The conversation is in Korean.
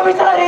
마음이 살아야